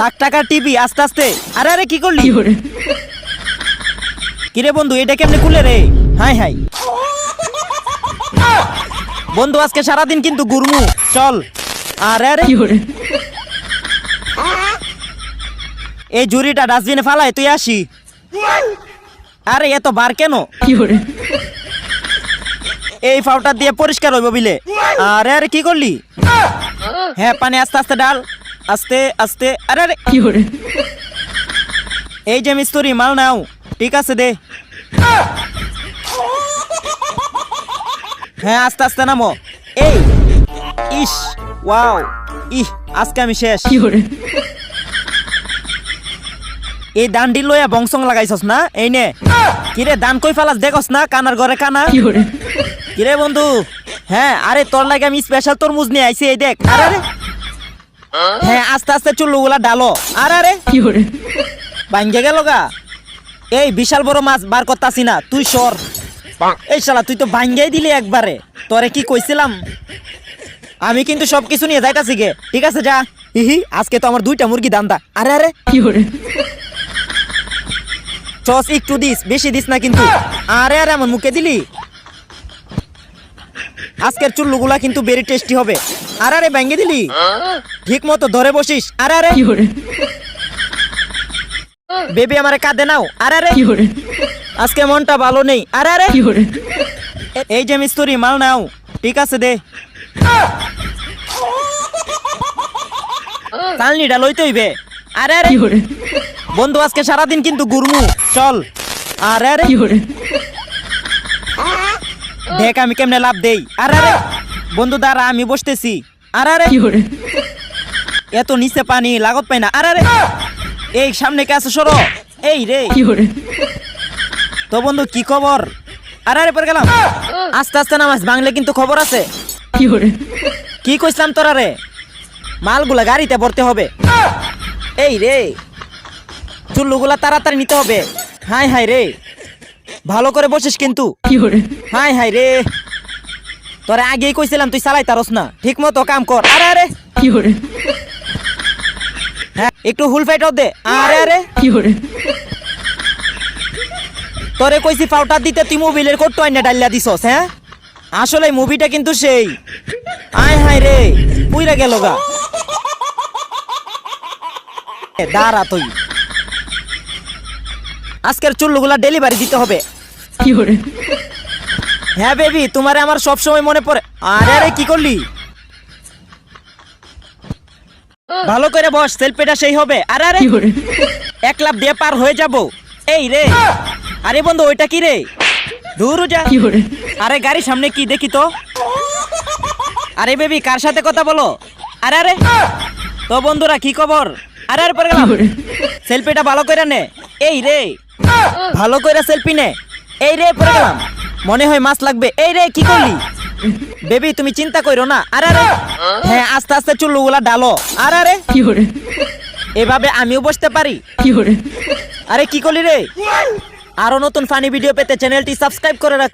লাখ টাকার টিভি আস্তে আস্তে। আরে আরে কি করলি? কিরে? বন্ধু এটা কেমনে খুলে রে? Hi hi. বন্ধু আজকে সারাদিন কিন্তু গুরমু। চল। আরে আরে। এই জুরিটা ডাস্টবিনে ফালাই তুই আসি। আরে এত বার কেন? এই ফাউটা দিয়ে পরিষ্কার হইব বিলে। আরে আরে কি করলি? হ্যাঁ পানি আস্তে আস্তে ডাল। আস্তে আস্তে আরে আরে। এই যে মিস্তুরি মাল নাও। ঠিক আছে দে। হ্যাঁ আস্তে আস্তে নামো। এই ইস ওয়াও। ইহ আজকে আমি শেষ। এই দান্ডি লইয়া বংশং লাগাইছস না? এই নে। কিরে দান কই ফালাস দেখস না? কানার ঘরে কানা? কিরে বন্ধু? হ্যাঁ আরে তোর লাগে আমি স্পেশাল তরমুজ নিয়ে আইছি এই দেখ। আরে আরে। হ্যাঁ আস্তে আস্তে চুল্লুগুলা ডালো। আরে আরে। ভাঙ্গে গেল গা। এই বিশাল বড় মাছ বার করতাছি না তুই সর। এই শালা তুই তো ভাঙ্গেই দিলি একবারে। তোরে কি কইছিলাম? আমি কিন্তু সবকিছু নিয়ে যাইতাছি গে। ঠিক আছে যা। হিহি আজকে তো আমার দুইটা মুরগি দান্দা। আরে আরে। চস একটু দিস বেশি দিস না কিন্তু। আরে আরে আমার মুখে দিলি? আজকের চুল্লুগুলা কিন্তু বেরি টেস্টি হবে। আরে আরে ভেঙে দিলি। ঠিক মতো ধরে বসিস। আরে আরে বেবি আমারে কাঁদে নাও। আরে আরে আজকে মনটা ভালো নেই। আরে আরে এই যে মিস্তুরি মাল নাও। ঠিক আছে দে। চালনিটা লইতে হইবে। আরে আরে বন্ধু আজকে সারাদিন কিন্তু গুরমু চল। আরে আরে দেখ আমি কেমনে লাভ দেই। আরে আরে বন্ধু দাঁড়া আমি বসতেছি। আর আরে। এত নিচে পানি লাগত পাই না। আরে আরে। এই সামনে কে আছে সরো। এই রে। তো বন্ধু কি খবর? আরে আরে পরে গেলাম। আস্তে আস্তে নামাজ বাংলা কিন্তু খবর আছে। কি কইছিলাম তোরা রে? মালগুলা গাড়িতে ভরতে হবে। এই রে। চুল্লুগুলা তাড়াতাড়ি নিতে হবে। হাই হাই রে। ভালো করে বসিস কিন্তু। হাই হাই রে। তোরে আগেই কইছিলাম তুই চালাই তারস না। ঠিক মতো কাম কর। আরে আরে। হ্যাঁ একটু হুল ফাইটাও দে। আরে আরে। তোরে কইছি পাউডার দিতে তুই মোবিলের কোট টয়না ডাল্লা দিছস হ্যাঁ? আসলে মুভিটা কিন্তু সেই। আয় হায় রে পুইরা গেল গা। এ, দাঁড়া তুই। আজকের চুল্লুগুলা ডেলিভারি দিতে হবে। হ্যাঁ বেবি তোমারে আমার সব সময় মনে পড়ে। আরে আরে কি করলি? ভালো করে বস সেলফিটা সেই হবে। আরে আরে এক লাভ দিয়ে পার হয়ে যাব। এই রে। আরে বন্ধু ওইটা কি রে? দূর যা। আরে গাড়ির সামনে কি দেখি তো? আরে বেবি কার সাথে কথা বলো? আরে আরে। তো বন্ধুরা কি খবর? আরে আরে পরে গেলাম। সেলফিটা ভালো করে নে। এই রে। ভালো করে সেলফি নে। এই রে পরে গেলাম। মনে হয় মাছ লাগবে। এই রে কি করলি? বেবি তুমি চিন্তা করো না। আরে আরে। হ্যাঁ আস্তে আস্তে চুল্লুগুলা ডালো। আরে আরে। এভাবে আমিও বসতে পারি। কি আরে কি করলি রে? আরও নতুন ফানি ভিডিও পেতে চ্যানেলটি সাবস্ক্রাইব করে রাখ।